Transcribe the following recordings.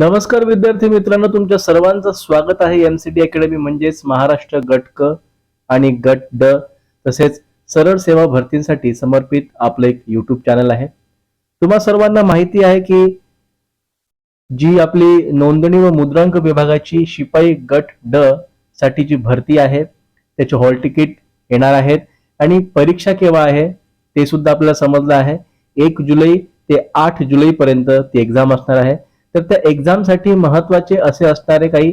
नमस्कार विद्यार्थी मित्रांनो तुमच्या सर्वांचं स्वागत आहे एमसीटी अकॅडमी म्हणजेच महाराष्ट्र गट क आणि गट ड तसेच सरळ सेवा भरतींसाठी समर्पित आपलं एक युट्यूब चॅनल आहे. तुम्हा सर्वांना माहिती आहे की जी आपली नोंदणी व मुद्रांक विभागाची शिपाई गट ड साठी जी भरती आहे त्याचे हॉल तिकीट येणार आहेत आणि परीक्षा केव्हा आहे ते सुद्धा आपल्याला समजलं आहे. एक जुलै ते आठ जुलैपर्यंत ती एक्झाम असणार आहे. तर त्या एक्झामसाठी महत्त्वाचे असे असणारे काही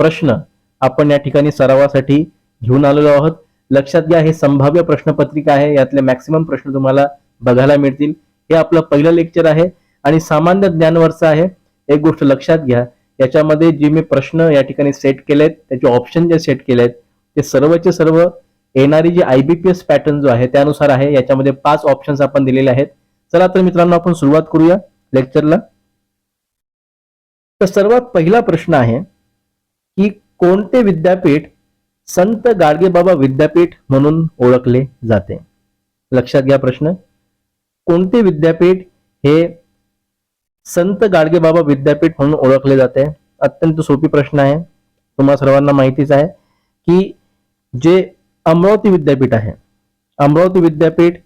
प्रश्न आपण या ठिकाणी सरावासाठी घेऊन आलेलो आहोत. लक्षात घ्या हे संभाव्य प्रश्नपत्रिका आहे. यातले मॅक्सिमम प्रश्न तुम्हाला बघायला मिळतील. हे आपलं पहिलं लेक्चर आहे आणि सामान्य ज्ञानवरचं आहे. एक गोष्ट लक्षात घ्या याच्यामध्ये जे मी प्रश्न या ठिकाणी सेट केलेत त्याचे ऑप्शन जे सेट केलेत ते सर्वचे सर्व येणारी जी आयबीपीएस पॅटर्न जो आहे त्यानुसार आहे. याच्यामध्ये पाच ऑप्शन्स आपण दिलेले आहेत. चला तर मित्रांनो आपण सुरुवात करूया लेक्चरला तर सर्वात पहिला प्रश्न आहे की कोणते विद्यापीठ संत गाडगेबाबा विद्यापीठ म्हणून ओळखले जाते? लक्षात घ्या प्रश्न. कोणते विद्यापीठ हे संत गाडगेबाबा विद्यापीठ म्हणून ओळखले जाते? अत्यंत सोपी प्रश्न आहे. तुम्हाला सर्वांना माहितीच आहे की जे अमरावती विद्यापीठ आहे अमरावती विद्यापीठ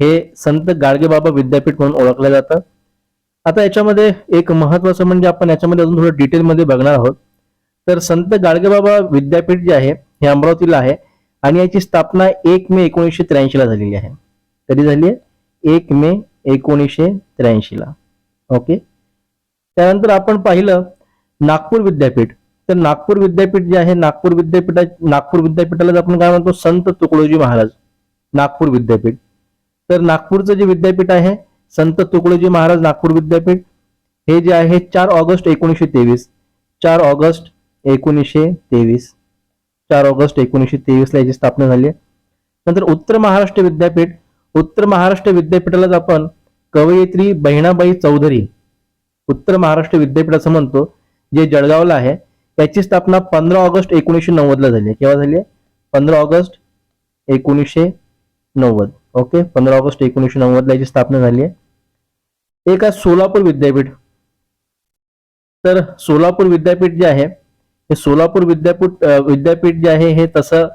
हे संत गाडगेबाबा विद्यापीठ म्हणून ओळखलं जातं. आता याच्यामध्ये एक महत्वाचं म्हणजे आपण याच्यामध्ये अजून थोडं डिटेलमध्ये बघणार आहोत. तर संत गाडगेबाबा विद्यापीठ जे आहे हे अमरावतीला आहे आणि याची स्थापना एक मे एकोणीसशे त्र्याऐंशीला झालेली आहे. कधी झाली आहे? एक मे एकोणीसशे त्र्याऐंशीला ओके? त्यानंतर आपण पाहिलं नागपूर विद्यापीठ. तर नागपूर विद्यापीठ जे आहे नागपूर विद्यापीठा नागपूर विद्यापीठाला आपण काय म्हणतो? संत तुकडोजी महाराज. नागपूर विद्यापीठ. तर नागपूरचं जे विद्यापीठ आहे संत तुकडोजी महाराज नागपूर विद्यापीठ. हे जे आहे चार ऑगस्ट एकोणीसशे तेवीस. चार ऑगस्ट एकोणीसशे तेवीस. चार ऑगस्ट एकोणीसशे तेवीसला याची स्थापना झाली आहे. नंतर उत्तर महाराष्ट्र विद्यापीठ. उत्तर महाराष्ट्र विद्यापीठालाच आपण कवयित्री बहिणाबाई चौधरी. उत्तर महाराष्ट्र विद्यापीठ असं म्हणतो जे जळगावला आहे. त्याची स्थापना पंधरा ऑगस्ट एकोणीसशे नव्वदला झाली आहे. केव्हा झाली आहे? पंधरा ऑगस्ट एकोणीसशे नव्वद. ओके? पंधरा ऑगस्ट एकोणीसशे नव्वदला याची स्थापना झाली आहे. एक आहे सोलापूर विद्यापीठ. तर सोलापूर विद्यापीठ जे आहे हे सोलापूर विद्यापीठ विद्यापीठ जे आहे हे तसं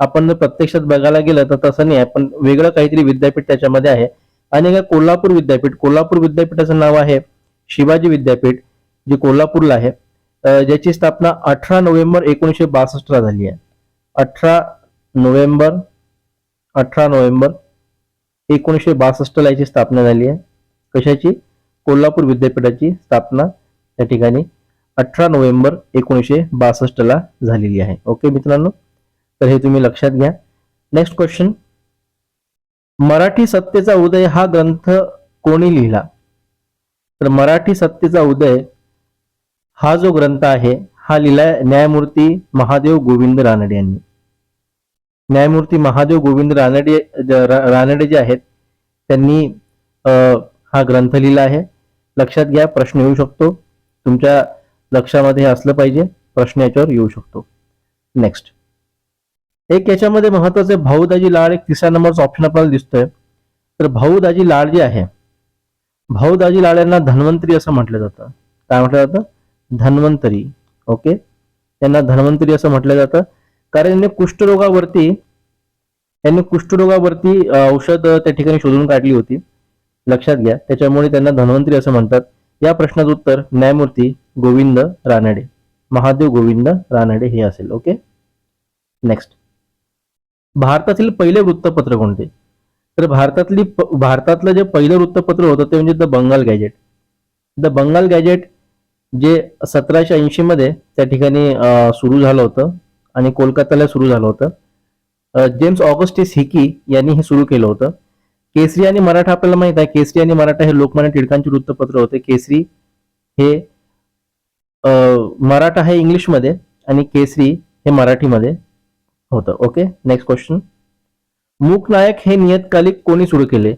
आपण जर प्रत्यक्षात बघायला गेलं तर तसं नाही आहे पण वेगळं काहीतरी विद्यापीठ त्याच्यामध्ये आहे. आणि एक कोल्हापूर विद्यापीठ. कोल्हापूर विद्यापीठाचं नाव आहे शिवाजी विद्यापीठ जे कोल्हापूरला आहे. ज्याची स्थापना अठरा नोव्हेंबर एकोणीसशे बासष्ट ला झाली आहे. अठरा नोव्हेंबर अठरा नोव्हेंबर एकोणीसशे बासष्ट ला याची स्थापना झाली आहे. कशाची? कोल्हापूर विद्यापीठाची स्थापना त्या ठिकाणी अठरा नोव्हेंबर एकोणीसशे बासष्टला झालेली आहे. ओके मित्रांनो? तर हे तुम्ही लक्षात घ्या. नेक्स्ट क्वेश्चन मराठी सत्तेचा उदय हा ग्रंथ कोणी लिहिला? तर मराठी सत्तेचा उदय हा जो ग्रंथ आहे हा लिहिलाय न्यायमूर्ती महादेव गोविंद रानडे यांनी. न्यायमूर्ती महादेव गोविंद रानडे रानडे जे आहेत त्यांनी हा ग्रंथ लिहिला आहे. लक्षात घ्या प्रश्न येऊ शकतो. तुमच्या लक्षामध्ये हे असलं पाहिजे प्रश्न याच्यावर येऊ शकतो. नेक्स्ट एक याच्यामध्ये महत्त्वाचे भाऊ भाऊदाजी लाड एक तिसऱ्या नंबरचा ऑप्शन आपल्याला दिसतोय. तर भाऊदाजी लाड जे आहे भाऊदाजी लाड यांना धन्वंतरी असं म्हटलं जातं. काय म्हटलं जातं? धन्वंतरी. ओके त्यांना धन्वंतरी असं म्हटलं जातं. कारण यांनी कुष्ठरोगावरती यांनी कुष्ठरोगावरती औषध त्या ठिकाणी शोधून काढली होती. लक्षात घ्या. त्याच्यामुळे त्यांना धन्वंतरी असं म्हणतात. या प्रश्नाचं उत्तर न्यायमूर्ती गोविंद रानडे. महादेव गोविंद रानडे हे असेल. ओके? नेक्स्ट भारतातील पहिले वृत्तपत्र कोणते? तर भारतातली भारतातलं जे पहिलं वृत्तपत्र होतं ते म्हणजे the Bengal Gazette the Bengal Gazette जे सतराशे ऐंशी मध्ये त्या ठिकाणी सुरू झालं होतं आणि कोलकात्याला सुरू झालं होतं. जेम्स ऑगस्टिस हिकी यांनी हे सुरू केलं होतं. केसरी आणि मराठा आपल्याला माहीत आहे. केसरी आणि मराठा हे लोकमान्य टिळकांचे वृत्तपत्र होते. केसरी हे मराठा हे इंग्लिशमध्ये आणि केसरी हे मराठीमध्ये होतं. ओके? नेक्स्ट क्वेश्चन मूकनायक हे नियतकालिक कोणी सुरू केले?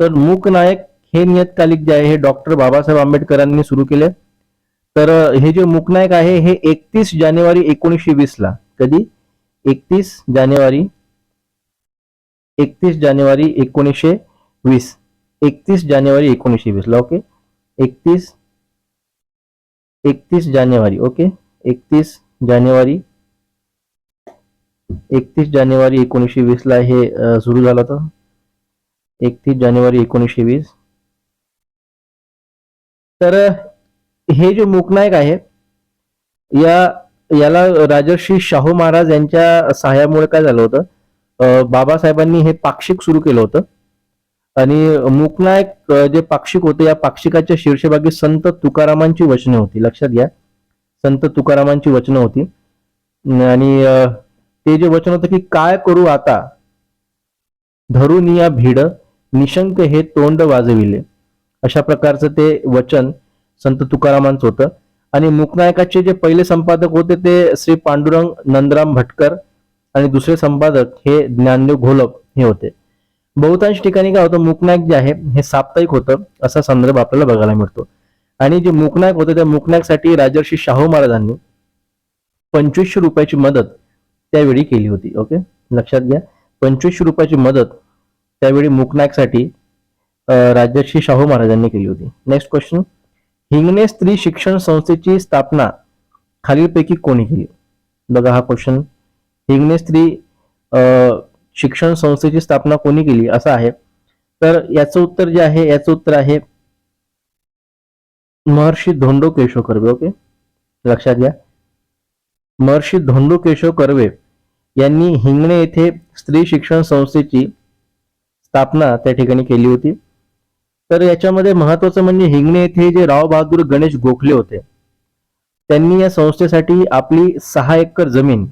तर मूकनायक हे नियतकालिक जे आहे हे डॉक्टर बाबासाहेब आंबेडकरांनी सुरू केले. तर हे जे मूकनायक आहे हे एकतीस जानेवारी एकोणीसशे वीस ला कधी? एकतीस जानेवारी एकतीस जानेवारी एकोणीसशे वीस. एकतीस जानेवारी एकोणीसशे वीसला ओके? एकतीस एकतीस जानेवारी ओके? एकतीस जानेवारी एकतीस जानेवारी एकोणीसशे वीसला हे सुरू झालं होतं. एकतीस जानेवारी एकोणीसशे वीस. तर हे जे मूकनायक आहे या याला राजर्षी शाहू महाराज यांच्या सहाय्यामुळे काय झालं होतं? बाबासाहेबांनी हे पाक्षिक सुरू केलं होतं. आणि मुकनायक जे पाक्षिक होते या पाक्षिकाच्या शीर्षभागी संत तुकारामांची वचने होती. लक्षात घ्या. संत तुकारामांची वचनं होती. आणि ते जे वचन होतं की काय करू आता? धरून या भिड निशंक हे तोंड वाजविले. अशा प्रकारचं ते वचन संत तुकारामांचं होतं. आणि मुकनायकाचे जे पहिले संपादक होते ते श्री पांडुरंग नंदराम भटकर आणि दुसरे संपादक हे ज्ञानदेव घोलप हे होते. बहुतांश ठिकाणी काय होतं मूकनायक जे आहे हे साप्ताहिक होतं असा संदर्भ आपल्याला बघायला मिळतो. आणि जे मुकनायक होते त्या मूकनायकसाठी राजर्षी शाहू महाराजांनी पंचवीसशे रुपयाची मदत त्यावेळी केली होती. ओके? लक्षात घ्या. पंचवीसशे रुपयाची मदत त्यावेळी मुकनायकसाठी राजर्षी शाहू महाराजांनी केली होती. नेक्स्ट क्वेश्चन हिंगणे स्त्री शिक्षण संस्थेची स्थापना खालीलपैकी कोणी केली? बघा हा क्वेश्चन हिंगणे स्त्री शिक्षण संस्थेची स्थापना कोणी केली? असं आहे. तर याचं उत्तर जे आहे याचं उत्तर आहे महर्षी धोंडो केशव कर्वे ओके? लक्षात घ्या. महर्षी धोंडो केशव कर्वे यांनी हिंगणे येथे स्त्री शिक्षण संस्थेची स्थापना त्या ठिकाणी केली होती. तर याच्यामध्ये महत्वाचं म्हणजे हिंगणे येथे जे राव बहादूर गणेश गोखले होते त्यांनी या संस्थेसाठी आपली सहा एकर जमीन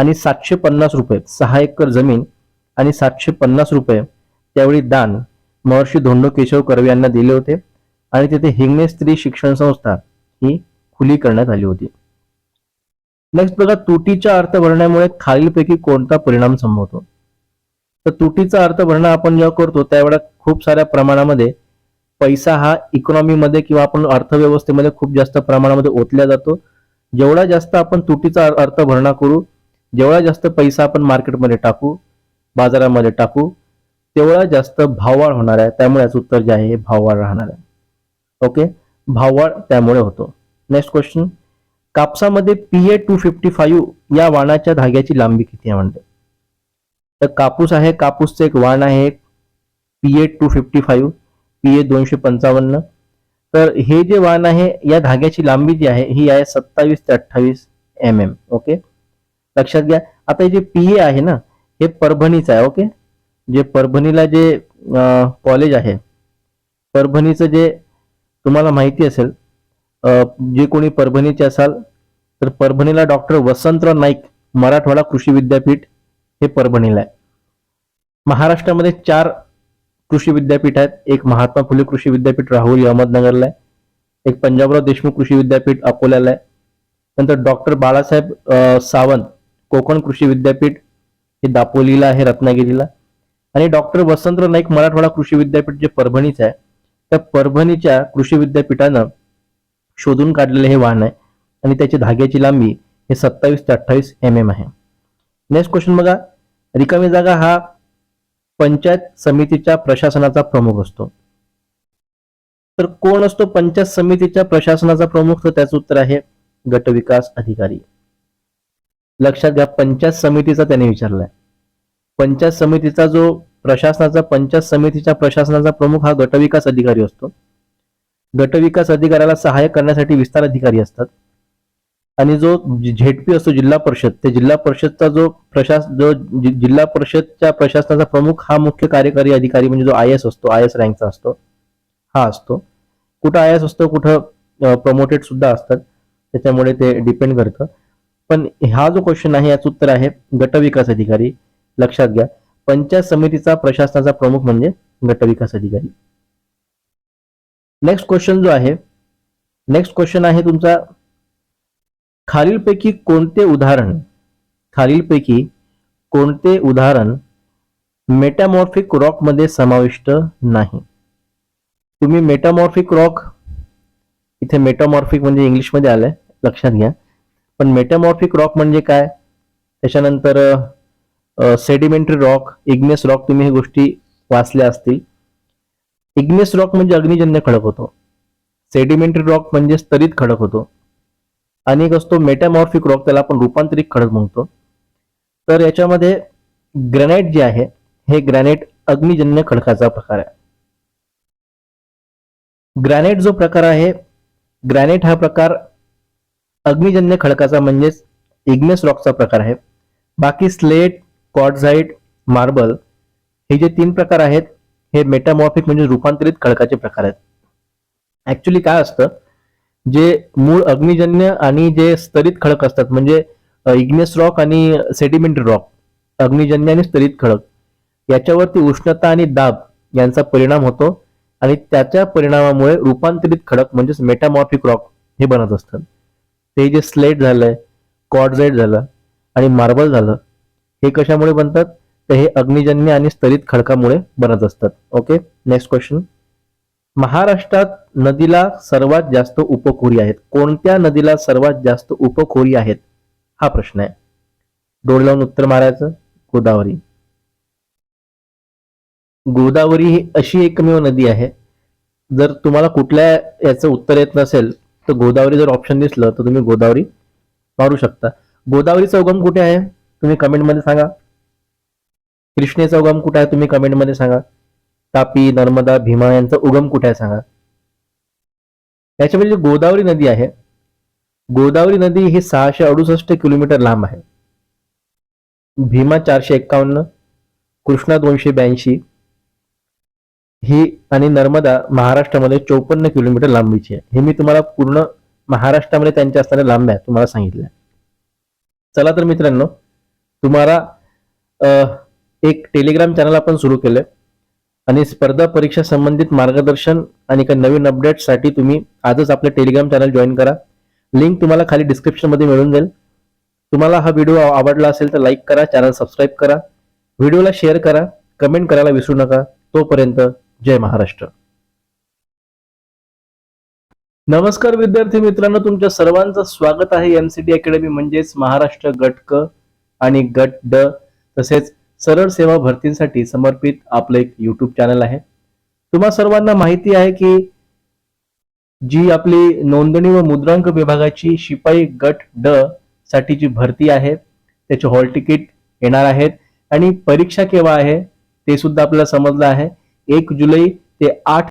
आणि सातशे पन्नास रुपये सहा एकर जमीन आणि सातशे पन्नास रुपये त्यावेळी दान महर्षी धोंडो केशव कर्वे यांना दिले होते आणि तेथे हिंगणे स्त्री शिक्षण संस्था ही खुली करण्यात आली होती. नेक्स्ट बघा तुटीच्या अर्थ भरण्यामुळे खालीलपैकी कोणता परिणाम संभवतो? तर तुटीचा अर्थ भरणं आपण जेव्हा करतो त्यावेळेला खूप साऱ्या प्रमाणामध्ये पैसा हा इकॉनॉमीमध्ये किंवा आपण अर्थव्यवस्थेमध्ये खूप जास्त प्रमाणामध्ये ओतल्या जातो. जेवढा जास्त आपण तुटीचा अर्थ भरणा करू जेवढा जास्त पैसा आपण मार्केटमध्ये टाकू बाजारामध्ये टाकू तेवढा जास्त भाववाढ होणार आहे. त्यामुळे याचं उत्तर जे आहे हे भाववाढ राहणार आहे. ओके भाववाढ त्यामुळे होतो. Next question कापसामध्ये P A two fifty five या वाणाच्या धाग्याची लांबी किती आहे म्हणते? तर कापूस आहे कापूसचं एक वाण आहे P A two fifty five P A दोनशे पंचावन्न. तर हे जे वाण आहे या धाग्याची लांबी जी आहे ही आहे सत्तावीस ते अठ्ठावीस एम एम ओके लक्षात घ्या. आता हे जे पीए आहे ना हे परभणीचं आहे ओके जे परभणीला जे कॉलेज आहे परभणीचं जे तुम्हाला माहिती असेल जे कोणी परभणीचे असाल तर परभणीला डॉक्टर वसंतराव नाईक मराठवाडा कृषी विद्यापीठ हे परभणीला आहे. महाराष्ट्रामध्ये चार कृषी विद्यापीठ आहेत. एक महात्मा फुले कृषी विद्यापीठ राहुरी अहमदनगरला आहे. एक पंजाबराव देशमुख कृषी विद्यापीठ अकोल्याला आहे. नंतर डॉक्टर बाळासाहेब सावंत कोकण कृषी विद्यापीठ हे दापोलीला आहे रत्नागिरीला. आणि डॉक्टर वसंतराव नाईक मराठवाडा कृषी विद्यापीठ जे परभणीचं आहे त्या परभणीच्या कृषी विद्यापीठानं शोधून काढलेले हे वाहन आहे. आणि त्याची धाग्याची लांबी हे सत्तावीस ते अठ्ठावीस एम एम आहे. नेक्स्ट क्वेश्चन बघा. रिकामी जागा हा पंचायत समितीच्या प्रशासनाचा प्रमुख असतो. तर कोण असतो पंचायत समितीच्या प्रशासनाचा प्रमुख? तर त्याचं उत्तर आहे गट विकास अधिकारी. लक्षात घ्या पंचायत समितीचा त्याने विचारलाय. पंचायत समितीचा जो प्रशासनाचा पंचायत समितीच्या प्रशासनाचा प्रमुख हा गटविकास अधिकारी असतो. गटविकास अधिकाऱ्याला सहाय्य करण्यासाठी विस्तार अधिकारी असतात. आणि जो झेडपी असतो जिल्हा परिषद ते जिल्हा परिषदचा जो प्रशास जो जि- जिल्हा परिषदच्या प्रशासनाचा प्रमुख हा मुख्य कार्यकारी अधिकारी म्हणजे जो आय एस असतो आय एस रँकचा असतो हा असतो. कुठं आय एस असतो कुठं प्रमोटेड सुद्धा असतात. त्याच्यामुळे ते डिपेंड करतं. पण हा जो क्वेश्चन आहे याचं उत्तर आहे गटविकास अधिकारी. लक्षात घ्या. पंचायत समितीचा प्रशासनाचा प्रमुख म्हणजे गटविकास अधिकारी. नेक्स्ट क्वेश्चन जो आहे नेक्स्ट क्वेश्चन आहे तुमचा खालीलपैकी कोणते उदाहरण खालीलपैकी कोणते उदाहरण मेटामॉर्फिक रॉकमध्ये समाविष्ट नाही? तुम्ही मेटामॉर्फिक रॉक इथे मेटामॉर्फिक म्हणजे इंग्लिशमध्ये आलंय लक्षात घ्या. पण मेटामॉर्फिक रॉक म्हणजे काय? त्याच्यानंतर सेडिमेंटरी रॉक इग्नेस रॉक तुम्ही हे गोष्टी वाचल्या असतील. इग्नेस रॉक म्हणजे अग्निजन्य खडक होतो. सेडिमेंटरी रॉक म्हणजे स्तरित खडक होतो. आणि एक असतो मेटामॉर्फिक रॉक त्याला आपण रूपांतरित खडक म्हणतो. तर याच्यामध्ये ग्रॅनाइट जे आहे हे ग्रॅनाइट अग्निजन्य खडकाचा प्रकार आहे. ग्रॅनाइट जो प्रकार आहे ग्रॅनाइट हा प्रकार अग्निजन्य खडकाचा म्हणजेच इग्नेस रॉकचा प्रकार आहे. बाकी स्लेट कॉर्डझाईट मार्बल हे जे तीन प्रकार आहेत हे मेटामॉर्फिक म्हणजे रूपांतरित खडकाचे प्रकार आहेत. ऍक्च्युली काय असतं? जे मूळ अग्निजन्य आणि जे स्तरित खडक असतात म्हणजे इग्नेस रॉक आणि सेडिमेंटरी रॉक अग्निजन्य आणि स्तरित खडक याच्यावरती उष्णता आणि दाब यांचा परिणाम होतो आणि त्याच्या परिणामामुळे रूपांतरित खडक म्हणजेच मेटामॉर्फिक रॉक हे बनत असतं ते जे स्लेट झालंय कॉर्डझाईट झालं आणि मार्बल झालं हे कशामुळे बनतात? तर हे अग्निजन्य आणि स्तरित खडकामुळे बनत असतात. ओके नेक्स्ट क्वेश्चन महाराष्ट्रात नदीला सर्वात जास्त उपखोरी आहेत. कोणत्या नदीला सर्वात जास्त उपखोरी आहेत? हा प्रश्न आहे. डोळ लावून उत्तर मारायचं. गोदावरी. गोदावरी ही अशी एकमेव नदी आहे. जर तुम्हाला कुठल्या याचं उत्तर येत नसेल तर गोदावरी जर ऑप्शन दिसलं तर तुम्ही गोदावरी मारू शकता. गोदावरीचा उगम कुठे आहे? तुम्ही कमेंटमध्ये सांगा. कृष्णेचा उगम कुठे आहे? तुम्ही कमेंटमध्ये सांगा. तापी नर्मदा भीमा यांचा उगम कुठे आहे? सांगा. याच्यामध्ये जी गोदावरी नदी आहे गोदावरी नदी ही सहाशे अडुसष्ट किलोमीटर लांब आहे. भीमा चारशे एक्कावन्न कृष्णा दोनशे ब्याऐंशी ही आणि नर्मदा महाराष्ट्रामध्ये चौपन्न किलोमीटर लांबीची आहे. हे मी तुम्हाला पूर्ण महाराष्ट्रामध्ये त्यांच्या असणाऱ्या लांब्या तुम्हाला सांगितल्या चला तर मित्रांनो तुम्हाला एक टेलिग्राम चॅनल आपण सुरू केलंय आणि स्पर्धा परीक्षा संबंधित मार्गदर्शन आणि काही नवीन अपडेटसाठी तुम्ही आजच आपलं टेलिग्राम चॅनल जॉईन करा. लिंक तुम्हाला खाली डिस्क्रिप्शनमध्ये मिळून जाईल. तुम्हाला हा व्हिडिओ आवडला असेल तर लाईक करा चॅनल सबस्क्राईब करा. व्हिडिओला शेअर करा कमेंट करायला विसरू नका. तोपर्यंत जय महाराष्ट्र. नमस्कार विद्यार्थी मित्रांनो तुमच्या सर्वांचं स्वागत आहे. एमसीटी अकॅडमी म्हणजेच महाराष्ट्र गट क आणि गट ड तसेच सरळ सेवा भरतींसाठी समर्पित आपलं एक युट्यूब चॅनल आहे. तुम्हा सर्वांना माहिती आहे की जी आपली नोंदणी व मुद्रांक विभागाची शिपाई गट ड साठी जी भरती आहे त्याचे हॉल तिकीट येणार आहेत आणि परीक्षा केव्हा आहे ते सुद्धा आपल्याला समजलं आहे. एक जुलै ते आठ